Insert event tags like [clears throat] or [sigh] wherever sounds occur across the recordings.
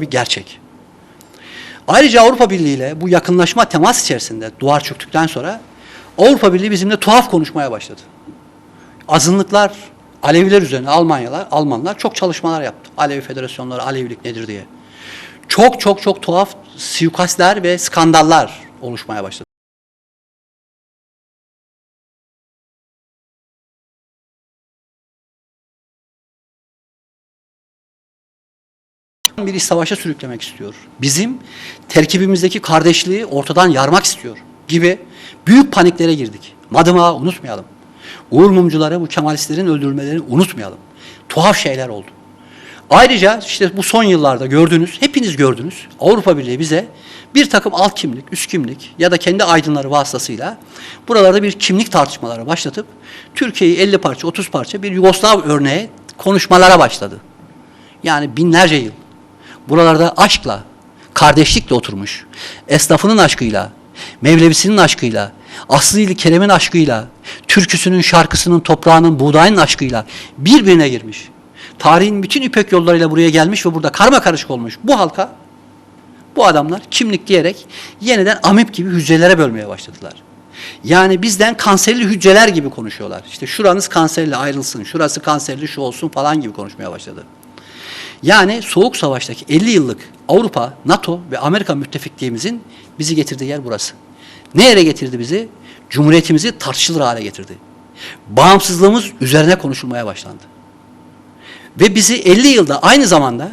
bir gerçek. Ayrıca Avrupa Birliği ile bu yakınlaşma temas içerisinde duvar çöktükten sonra Avrupa Birliği bizimle tuhaf konuşmaya başladı. Azınlıklar, Aleviler üzerine Almanyalar, Almanlar çok çalışmalar yaptı. Alevi federasyonları, Alevilik nedir diye. Çok çok çok tuhaf suikastler ve skandallar oluşmaya başladı. Bir savaşa sürüklemek istiyor. Bizim terkibimizdeki kardeşliği ortadan yarmak istiyor gibi büyük paniklere girdik. Madımağı unutmayalım. Uğur mumcuları, bu Kemalistlerin öldürülmelerini unutmayalım. Tuhaf şeyler oldu. Ayrıca işte bu son yıllarda gördünüz, hepiniz gördünüz. Avrupa Birliği bize bir takım alt kimlik, üst kimlik ya da kendi aydınları vasıtasıyla buralarda bir kimlik tartışmaları başlatıp Türkiye'yi 50 parça, 30 parça bir Yugoslav örneği konuşmalara başladı. Yani binlerce yıl buralarda aşkla, kardeşlikle oturmuş, esnafının aşkıyla, Mevlevisinin aşkıyla, Aslı Kerem'in aşkıyla, türküsünün, şarkısının, toprağının, buğdayının aşkıyla birbirine girmiş. Tarihin bütün ipek yollarıyla buraya gelmiş ve burada karma karışık olmuş. Bu halka, bu adamlar kimlik diyerek yeniden amip gibi hücrelere bölmeye başladılar. Yani bizden kanserli hücreler gibi konuşuyorlar. İşte şuranız kanserli ayrılsın, şurası kanserli şu olsun falan gibi konuşmaya başladı. Yani Soğuk Savaş'taki 50 yıllık Avrupa, NATO ve Amerika müttefikliğimizin bizi getirdiği yer burası. Ne yere getirdi bizi? Cumhuriyetimizi tartışılır hale getirdi. Bağımsızlığımız üzerine konuşulmaya başlandı. Ve bizi 50 yılda aynı zamanda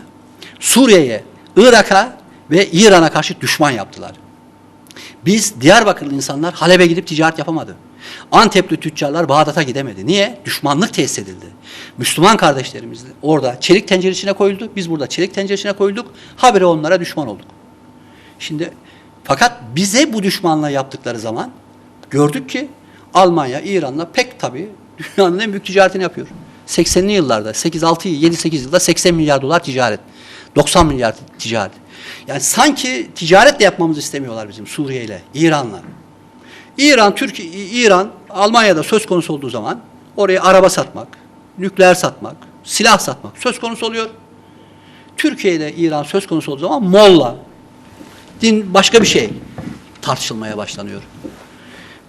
Suriye'ye, Irak'a ve İran'a karşı düşman yaptılar. Biz Diyarbakırlı insanlar Halep'e gidip ticaret yapamadı. Antepli tüccarlar Bağdat'a gidemedi. Niye? Düşmanlık tesis edildi. Müslüman kardeşlerimiz de orada çelik tencere içine koyuldu. Biz burada çelik tencere içine koyulduk. Habire onlara düşman olduk. Şimdi fakat bize bu düşmanlığı yaptıkları zaman gördük ki Almanya, İran'la pek tabii dünyanın en büyük ticaretini yapıyor. 80'li yıllarda 8-6 7-8 yılda 80 milyar dolar ticaret. 90 milyar ticaret. Yani sanki ticaretle yapmamızı istemiyorlar bizim Suriye ile, İran'la. İran, Türkiye, İran, Almanya'da söz konusu olduğu zaman oraya araba satmak, nükleer satmak, silah satmak söz konusu oluyor. Türkiye'de İran söz konusu olduğu zaman Molla, din başka bir şey tartışılmaya başlanıyor.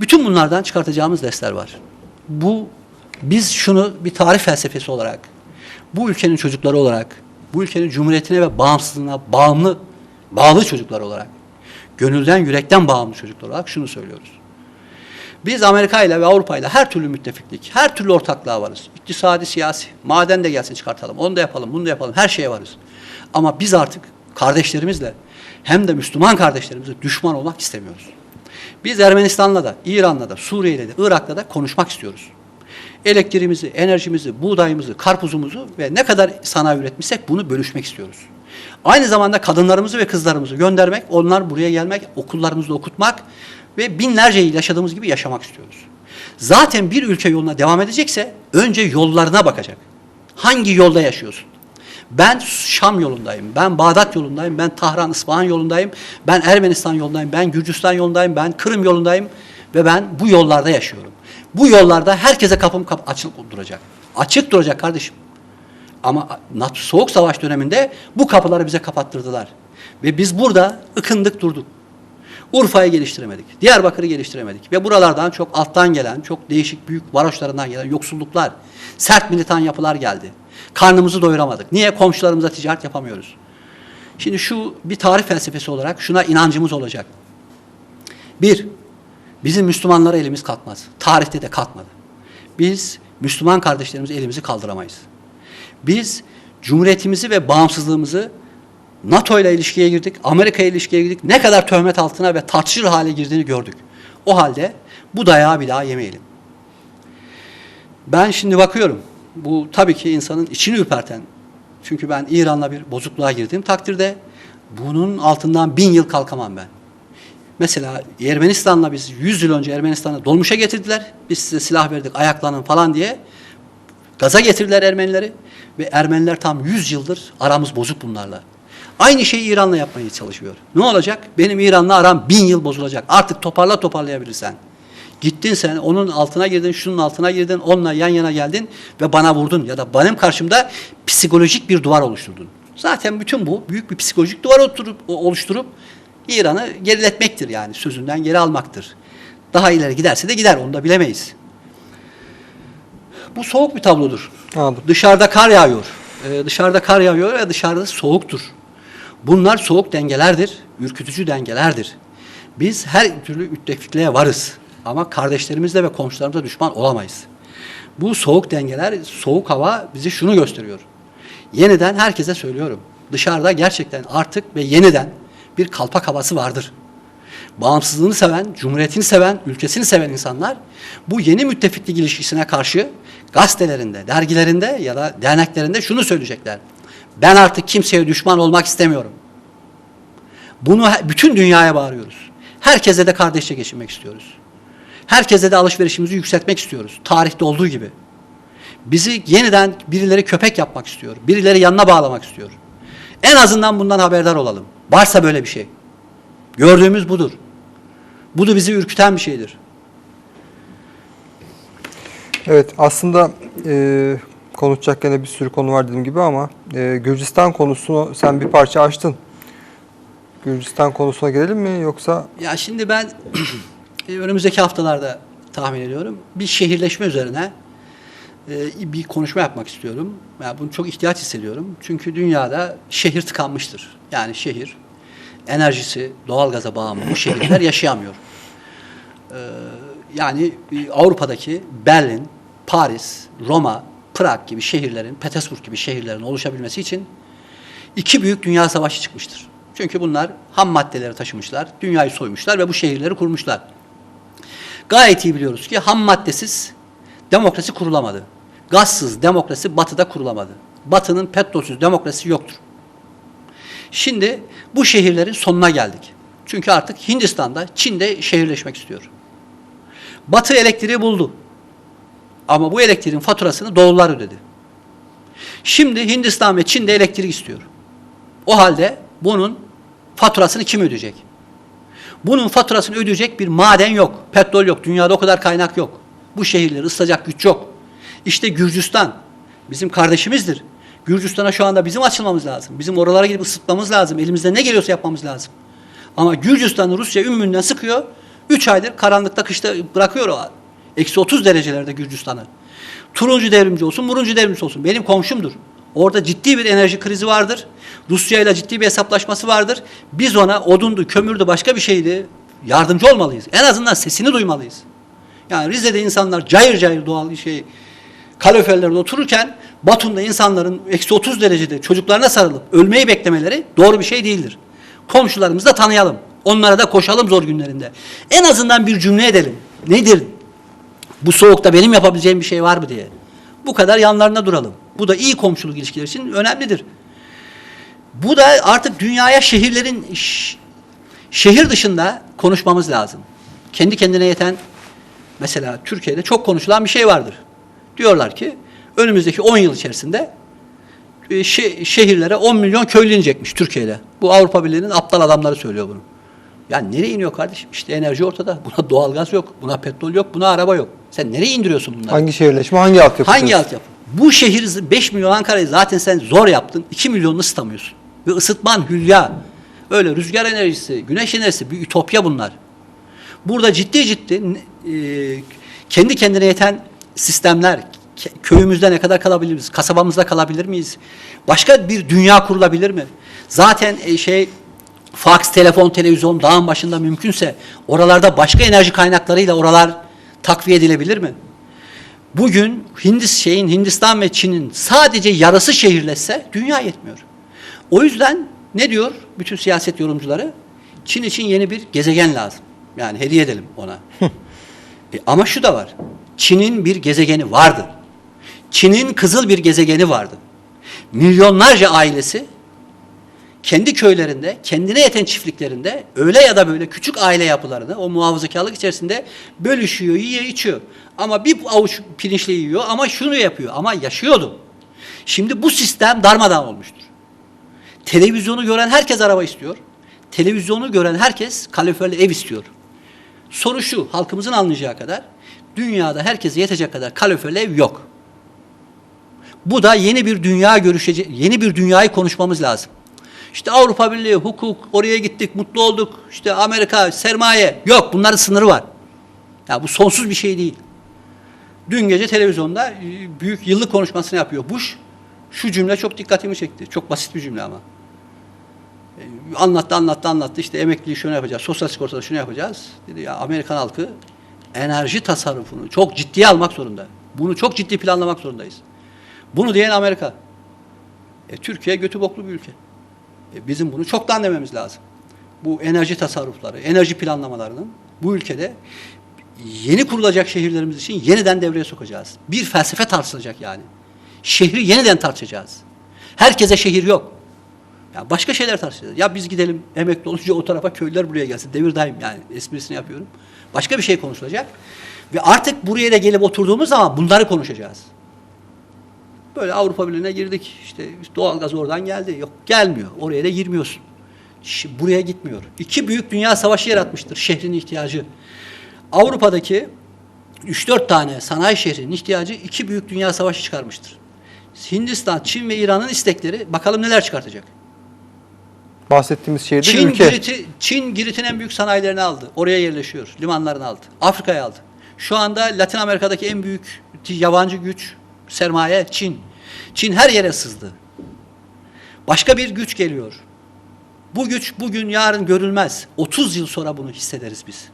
Bütün bunlardan çıkartacağımız dersler var. Bu biz şunu bir tarih felsefesi olarak, bu ülkenin çocukları olarak, bu ülkenin cumhuriyetine ve bağımsızlığına bağımlı, bağlı çocuklar olarak, gönülden, yürekten bağımlı çocuklar olarak şunu söylüyoruz. Biz Amerika ile ve Avrupa ile her türlü müttefiklik, her türlü ortaklığa varız. İktisadi, siyasi, maden de gelsin çıkartalım, onu da yapalım, bunu da yapalım, her şeye varız. Ama biz artık kardeşlerimizle hem de Müslüman kardeşlerimizle düşman olmak istemiyoruz. Biz Ermenistan'la da, İran'la da, Suriye'yle de, Irak'la da konuşmak istiyoruz. Elektriğimizi, enerjimizi, buğdayımızı, karpuzumuzu ve ne kadar sanayi üretmişsek bunu bölüşmek istiyoruz. Aynı zamanda kadınlarımızı ve kızlarımızı göndermek, onlar buraya gelmek, okullarımızda okutmak ve binlerce yıl yaşadığımız gibi yaşamak istiyoruz. Zaten bir ülke yoluna devam edecekse önce yollarına bakacak. Hangi yolda yaşıyorsun? Ben Şam yolundayım, ben Bağdat yolundayım, ben Tahran, İsfahan yolundayım, ben Ermenistan yolundayım, ben Gürcistan yolundayım, ben Kırım yolundayım ve ben bu yollarda yaşıyorum. Bu yollarda herkese kapım kap açık duracak. Açık duracak kardeşim. Ama Soğuk Savaş döneminde bu kapıları bize kapattırdılar. Ve biz burada ıkındık durduk. Urfa'yı geliştiremedik. Diyarbakır'ı geliştiremedik. Ve buralardan çok alttan gelen, çok değişik büyük varoşlarından gelen yoksulluklar, sert militan yapılar geldi. Karnımızı doyuramadık. Niye? Komşularımıza ticaret yapamıyoruz. Şimdi şu bir tarih felsefesi olarak şuna inancımız olacak. Bir, bizim Müslümanlara elimiz kalkmaz. Tarihte de kalkmadı. Biz Müslüman kardeşlerimize elimizi kaldıramayız. Biz Cumhuriyetimizi ve bağımsızlığımızı NATO ile ilişkiye girdik, Amerika ile ilişkiye girdik. Ne kadar töhmet altına ve tartışır hale girdiğini gördük. O halde bu dayağı bir daha yemeyelim. Ben şimdi bakıyorum. Bu tabii ki insanın içini ürperten. Çünkü ben İran'la bir bozukluğa girdiğim takdirde bunun altından bin yıl kalkamam ben. Mesela Ermenistan'la biz 100 yıl önce Ermenistan'a dolmuşa getirdiler. Biz size silah verdik ayaklanın falan diye. Gaza getirdiler Ermenileri. Ve Ermeniler tam 100 yıldır aramız bozuk bunlarla. Aynı şeyi İran'la yapmaya çalışıyor. Ne olacak? Benim İran'la aram bin yıl bozulacak. Artık toparla toparlayabilirsen. Gittin sen onun altına girdin, şunun altına girdin, onunla yan yana geldin ve bana vurdun ya da benim karşımda psikolojik bir duvar oluşturdun. Zaten bütün bu büyük bir psikolojik duvar oturup, oluşturup İran'ı geriletmektir yani sözünden geri almaktır. Daha ileri giderse de gider onu da bilemeyiz. Bu soğuk bir tablodur. Anladım. Dışarıda kar yağıyor. Ee, dışarıda kar yağıyor ve dışarıda soğuktur. Bunlar soğuk dengelerdir, ürkütücü dengelerdir. Biz her türlü müttefikliğe varız. Ama kardeşlerimizle ve komşularımıza düşman olamayız. Bu soğuk dengeler, soğuk hava bizi şunu gösteriyor. Yeniden herkese söylüyorum. Dışarıda gerçekten artık ve yeniden bir kalpak havası vardır. Bağımsızlığını seven, cumhuriyetini seven, ülkesini seven insanlar bu yeni müttefiklik ilişkisine karşı gazetelerinde, dergilerinde ya da derneklerinde şunu söyleyecekler. Ben artık kimseye düşman olmak istemiyorum. Bunu bütün dünyaya bağırıyoruz. Herkese de kardeşçe geçinmek istiyoruz. Herkese de alışverişimizi yükseltmek istiyoruz. Tarihte olduğu gibi. Bizi yeniden birileri köpek yapmak istiyor. Birileri yanına bağlamak istiyor. En azından bundan haberdar olalım. Varsa böyle bir şey. Gördüğümüz budur. Bu da bizi ürküten bir şeydir. Evet aslında e, konuşacak gene bir sürü konu var dediğim gibi ama e, Gürcistan konusunu sen bir parça açtın. Gürcistan konusuna gelelim mi yoksa Ya şimdi ben [clears throat] e, önümüzdeki haftalarda tahmin ediyorum bir şehirleşme üzerine e, bir konuşma yapmak istiyorum. Yani bunu çok ihtiyaç hissediyorum. Çünkü dünyada şehir tıkanmıştır. Yani şehir enerjisi doğalgaza bağımlı bu şehirler yaşayamıyor. Ee, yani e, Avrupa'daki Berlin, Paris, Roma, Prag gibi şehirlerin, Petersburg gibi şehirlerin oluşabilmesi için iki büyük dünya savaşı çıkmıştır. Çünkü bunlar ham maddeleri taşımışlar, dünyayı soymuşlar ve bu şehirleri kurmuşlar. Gayet iyi biliyoruz ki ham maddesiz demokrasi kurulamadı. Gazsız demokrasi batıda kurulamadı. Batının petrolsüz demokrasi yoktur. Şimdi bu şehirlerin sonuna geldik. Çünkü artık Hindistan'da, Çin'de şehirleşmek istiyor. Batı elektriği buldu. Ama bu elektriğin faturasını doğullar ödedi. Şimdi Hindistan ve Çin'de elektrik istiyor. O halde bunun faturasını kim ödeyecek? Bunun faturasını ödeyecek bir maden yok, petrol yok, dünyada o kadar kaynak yok. Bu şehirleri ısıtacak güç yok. İşte Gürcistan bizim kardeşimizdir. Gürcistan'a şu anda bizim açılmamız lazım. Bizim oralara gidip ısıtmamız lazım. Elimizde ne geliyorsa yapmamız lazım. Ama Gürcistan'ı Rusya ümmünden sıkıyor. 3 aydır karanlıkta kışta bırakıyor o. Eksi 30 derecelerde Gürcistan'ı. Turuncu devrimci olsun, muruncu devrimci olsun. Benim komşumdur. Orada ciddi bir enerji krizi vardır. Rusya ile ciddi bir hesaplaşması vardır. Biz ona odundu, kömürdü, başka bir şeydi. Yardımcı olmalıyız. En azından sesini duymalıyız. Yani Rize'de insanlar cayır cayır doğal şey kaloriferlerde otururken Batum'da insanların eksi 30 derecede çocuklarına sarılıp ölmeyi beklemeleri doğru bir şey değildir. Komşularımızı da tanıyalım. Onlara da koşalım zor günlerinde. En azından bir cümle edelim. Nedir? Bu soğukta benim yapabileceğim bir şey var mı diye. Bu kadar yanlarında duralım. Bu da iyi komşuluk ilişkileri için önemlidir. Bu da artık dünyaya şehirlerin şehir dışında konuşmamız lazım. Kendi kendine yeten mesela Türkiye'de çok konuşulan bir şey vardır. Diyorlar ki önümüzdeki 10 yıl içerisinde e, şe- şehirlere 10 milyon köylü inecekmiş Türkiye'de. Bu Avrupa Birliği'nin aptal adamları söylüyor bunu. Ya nereye iniyor kardeşim? İşte enerji ortada. Buna doğalgaz yok, buna petrol yok, buna araba yok. Sen nereye indiriyorsun bunları? hangi şehirleşme hangi altyapı? Hangi diyorsun? altyapı? Bu şehir 5 milyon Ankara'yı zaten sen zor yaptın. 2 milyonunu ısıtamıyorsun. Ve ısıtman hülya. Öyle rüzgar enerjisi, güneş enerjisi bir ütopya bunlar. Burada ciddi ciddi e, kendi kendine yeten sistemler, köyümüzde ne kadar kalabiliriz, kasabamızda kalabilir miyiz? Başka bir dünya kurulabilir mi? Zaten e, şey fax, telefon, televizyon dağın başında mümkünse oralarda başka enerji kaynaklarıyla oralar takviye edilebilir mi? Bugün Hindis şeyin Hindistan ve Çin'in sadece yarısı şehirleşse dünya yetmiyor. O yüzden ne diyor bütün siyaset yorumcuları? Çin için yeni bir gezegen lazım. Yani hediye edelim ona. E, ama şu da var. Çin'in bir gezegeni vardı. Çin'in kızıl bir gezegeni vardı. Milyonlarca ailesi kendi köylerinde, kendine yeten çiftliklerinde öyle ya da böyle küçük aile yapılarını o muhafazakarlık içerisinde bölüşüyor, yiyor, içiyor. Ama bir avuç pirinçle yiyor ama şunu yapıyor ama yaşıyordu. Şimdi bu sistem darmadağın olmuştur. Televizyonu gören herkes araba istiyor. Televizyonu gören herkes kaloriferli ev istiyor. Soru şu, halkımızın anlayacağı kadar dünyada herkese yetecek kadar kaloriferli ev yok. Bu da yeni bir dünya görüşece yeni bir dünyayı konuşmamız lazım. İşte Avrupa Birliği, hukuk, oraya gittik, mutlu olduk. İşte Amerika, sermaye. Yok, bunların sınırı var. Ya bu sonsuz bir şey değil. Dün gece televizyonda e, büyük yıllık konuşmasını yapıyor Bush. Şu cümle çok dikkatimi çekti. Çok basit bir cümle ama. E, Anlattı, anlattı, anlattı. İşte emekliliği şunu yapacağız, sosyal sigortada şunu yapacağız. Dedi ya Amerikan halkı enerji tasarrufunu çok ciddiye almak zorunda. Bunu çok ciddi planlamak zorundayız. Bunu diyen Amerika. E, Türkiye götü boklu bir ülke. E, bizim bunu çoktan dememiz lazım. Bu enerji tasarrufları, enerji planlamalarının bu ülkede yeni kurulacak şehirlerimiz için yeniden devreye sokacağız. Bir felsefe tartışılacak yani. Şehri yeniden tartışacağız. Herkese şehir yok. Ya başka şeyler tartışacağız. Ya biz gidelim emekli olunca o tarafa köylüler buraya gelsin. Devir daim yani esprisini yapıyorum. Başka bir şey konuşulacak. Ve artık buraya da gelip oturduğumuz zaman bunları konuşacağız. Böyle Avrupa Birliği'ne girdik. İşte doğalgaz oradan geldi. Yok gelmiyor. Oraya da girmiyorsun. Buraya gitmiyor. İki büyük dünya savaşı yaratmıştır şehrin ihtiyacı. Avrupa'daki 3-4 tane sanayi şehrinin ihtiyacı iki büyük dünya savaşı çıkarmıştır. Hindistan, Çin ve İran'ın istekleri bakalım neler çıkartacak. Bahsettiğimiz şehirde Çin, ülke. Girit'i, Çin Girit'in en büyük sanayilerini aldı. Oraya yerleşiyor. Limanlarını aldı. Afrika'ya aldı. Şu anda Latin Amerika'daki en büyük yabancı güç, sermaye Çin. Çin her yere sızdı. Başka bir güç geliyor. Bu güç bugün yarın görülmez. 30 yıl sonra bunu hissederiz biz.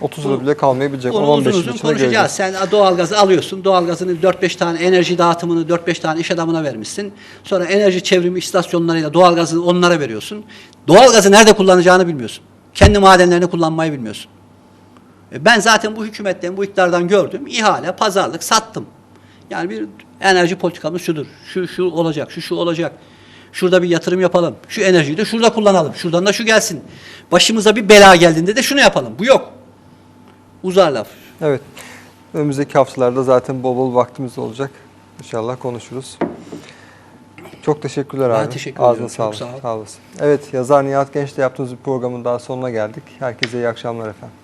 30 yıl bile kalmayabilecek. 10-15 uzun yıl uzun konuşacağız. Sen doğalgazı alıyorsun. Doğalgazını 4-5 tane enerji dağıtımını 4-5 tane iş adamına vermişsin. Sonra enerji çevrimi istasyonlarıyla doğalgazı onlara veriyorsun. Doğalgazı nerede kullanacağını bilmiyorsun. Kendi madenlerini kullanmayı bilmiyorsun. E Ben zaten bu hükümetten, bu iktidardan gördüm. İhale, pazarlık, sattım. Yani bir enerji politikamız şudur. Şu şu olacak, şu şu olacak. Şurada bir yatırım yapalım. Şu enerjiyi de şurada kullanalım. Şuradan da şu gelsin. Başımıza bir bela geldiğinde de şunu yapalım. Bu yok. Uzar laf. Evet. Önümüzdeki haftalarda zaten bol bol vaktimiz olacak. İnşallah konuşuruz. Çok teşekkürler Ben abi. teşekkür Ağzına sağlık. Sağ ol. Sağ olasın. Evet, yazar Nihat Genç'le yaptığımız bir programın daha sonuna geldik. Herkese iyi akşamlar efendim.